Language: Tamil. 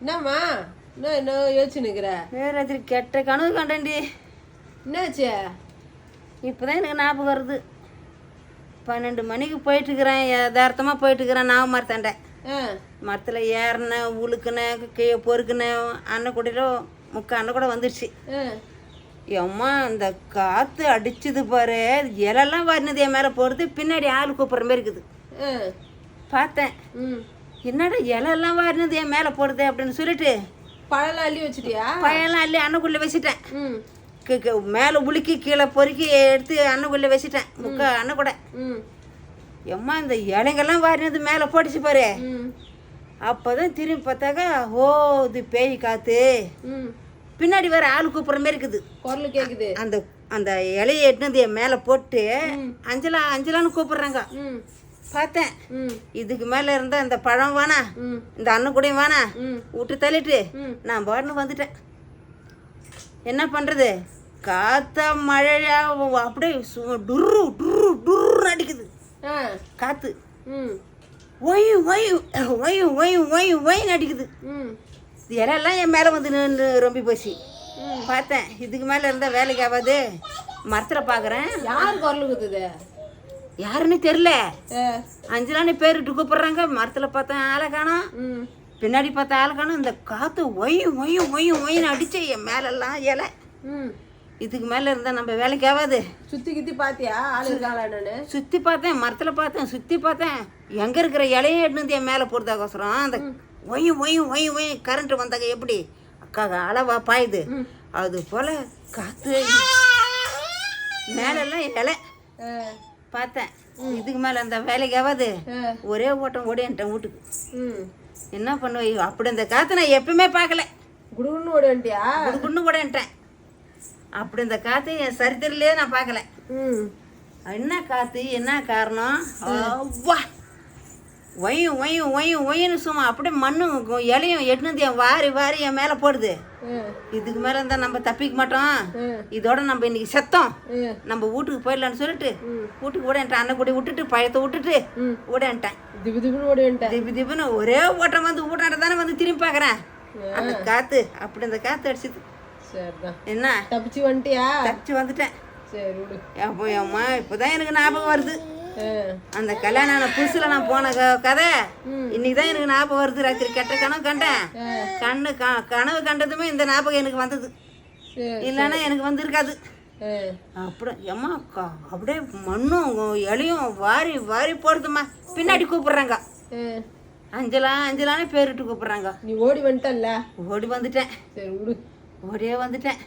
என்னம்மா? என்ன என்ன யோசிச்சு நிற்கிற வேற ராத்திரி கெட்ட கனவு கண்டேன்டி. என்னாச்சு? இப்போதான் எனக்கு ஞாபகம் வருது. பன்னெண்டு மணிக்கு போயிட்டுருக்கிறேன். யதார்த்தமாக போயிட்டுருக்கிறேன். நான் மரத்தாண்ட. மரத்தில் ஏறினேன் உழுக்குனேன் கீழே பொறுக்குனேன் அன்னை கூட்டில முக்கா அண்ணன் கூட வந்துடுச்சு எம்மா அந்த காற்று அடிச்சது பாரு. இலெல்லாம் வரணுது என் மேலே போடுறது பின்னாடி ஆள் கூப்பிட்ற மாதிரி இருக்குது. பார்த்தேன். ம். என்னடா இலெல்லாம் வரணுது என் மேலே போடுது அப்படின்னு சொல்லிட்டு பழம்லாம் அள்ளி வச்சிட்டியா? பையன்லாம் அள்ளி அன்னைக்குள்ளே வச்சுட்டேன். மேலே உலுக்கி கீழே பொறுக்கி எடுத்து அன்னைக்குள்ளே வச்சுட்டேன். முக்கா அன்னை கூட. ம். எம்மா இந்த இலைங்கெல்லாம் வாரினது மேலே போட்டுச்சு பாரு. அப்போதான் திரும்பி பார்த்தாக்கா ஓ இது பேய் காத்து. பின்னாடி வேற ஆள் கூப்பிட்ற மாதிரி இருக்குது. குரல் கேக்குது. அந்த அந்த இலையை எட்டுனது என் மேலே போட்டு அஞ்சலா அஞ்சலான்னு கூப்பிட்றாங்க. ம். பார்த்தேன். ம். இதுக்கு மேலே இருந்த இந்த பழம் வேணா இந்த அண்ணன் கூடயும் வேணா விட்டு தள்ளிட்டு. நான் பாட்டுன்னு வந்துட்டேன். என்ன பண்ணுறது காத்தா மழையா அப்படியே டுர்ரு டுர்ரு டுர்ரு அடிக்குது. ம். ஒய் ஒய் ஒய் ஒய் ஒய் ஒய்னு அடிக்குது. இலையெல்லாம் என் மேலே வந்து நின்று ரொம்ப போச்சு. பார்த்தேன். இதுக்கு மேலே இருந்தால் வேலைக்கு ஆகாது. மரத்தில் பார்க்குறேன் யார் குரல் குத்துது? யாருன்னு தெரில ஆ. அஞ்சலான்னு பேருட்டு கூப்பிட்றாங்க. மரத்தில் பார்த்தேன் ஆளை காணோம். ம். பின்னாடி பார்த்தா ஆளை காணோம். இந்த காற்று ஒய்யும் ஒய்யும் ஒய்யும் ஒய்னு அடிச்சு என் மேலெல்லாம் இலை. இதுக்கு மேலே இருந்தால் நம்ம வேலைக்கு ஆகாது. சுத்தி கித்தி பாத்தியா? ஆள் சுற்றி பார்த்தேன். மரத்தில் பார்த்தேன். சுற்றி பார்த்தேன். எங்கே இருக்கிற இலையும் எடுத்து என் மேலே போடுறதாக்கோசரம். அந்த ஒய்யும் ஒய்யும் ஒய்யும் ஒய்யும் கரண்ட் வந்தாங்க எப்படி? அக்கா அளவா பாயுது. அது போல் காற்று மேலெல்லாம் இலை. பார்த்தேன். இதுக்கு மேலே அந்த வேலைக்கு ஆகாது ஆ. ஒரே ஓட்டம் ஓடியன்ட்டேன் வீட்டுக்கு. என்ன பண்ணுவேன் அப்படி இந்த காற்று நான் எப்பவுமே பார்க்கல. குடுகுன்னு ஓடி வந்துட்டியா குடுக்குன்னு ஓடியன்ட்டேன் அப்படி இந்த காற்று என் சரித்திரலையே நான் பார்க்கல. என்ன காற்று என்ன காரணம்? அவ்வா! ஒயும் ஒயும் ஒயும் ஒயின்னு சும்மா அப்படியே மண்ணும் இலையும் எட்டுனது என் வாரி வாரி என் மேலே போடுது. இதுக்கு மேலே இருந்தால் நம்ம தப்பிக்க மாட்டோம். இதோட நம்ம இன்னைக்கு செத்தோம். நம்ம வீட்டுக்கு போயிடலான்னு சொல்லிட்டு வீட்டுக்கு ஓடேன்ட்டேன் அண்ணன் கூட விட்டுட்டு பழத்தை விட்டுட்டு. ஓடேன்ட்டேன் திபு திபுன்னு வந்துட்டேன் திபி திபின்னு ஒரே ஓட்டம் வந்து ஊட்டாண்ட தானே வந்து திரும்பி பார்க்குறேன். அந்த காற்று அப்படி அந்த காற்று அடிச்சது. என்ன? தப்பிச்சு வந்துட்டியா? தப்பிச்சு வந்துட்டேன். சரி விடு. அப்போ அம்மா இப்போதான் எனக்கு ஞாபகம் வருது. அந்த கல்யாணம் ஆன புதுசில் நான் போன கதை. இன்னைக்கு தான் எனக்கு ஞாபகம் வருது ராத்திரி கெட்ட கனவு கண்டேன். கண்ணு கனவு கண்டதுமே இந்த ஞாபகம் எனக்கு வந்தது. இல்லைன்னா எனக்கு வந்திருக்காது. அப்படி ஏம்மா அப்படியே மண்ணும் இலையும் வாரி வாரி போடுதும்மா. பின்னாடி கூப்பிட்றாங்க. அஞ்சலா அஞ்சலான்னு பேரிட்டு கூப்பிட்றாங்க. நீ ஓடி வந்துட்டல்ல? ஓடி வந்துட்டேன். சரி விடு. ஓடியே வந்துட்டேன்.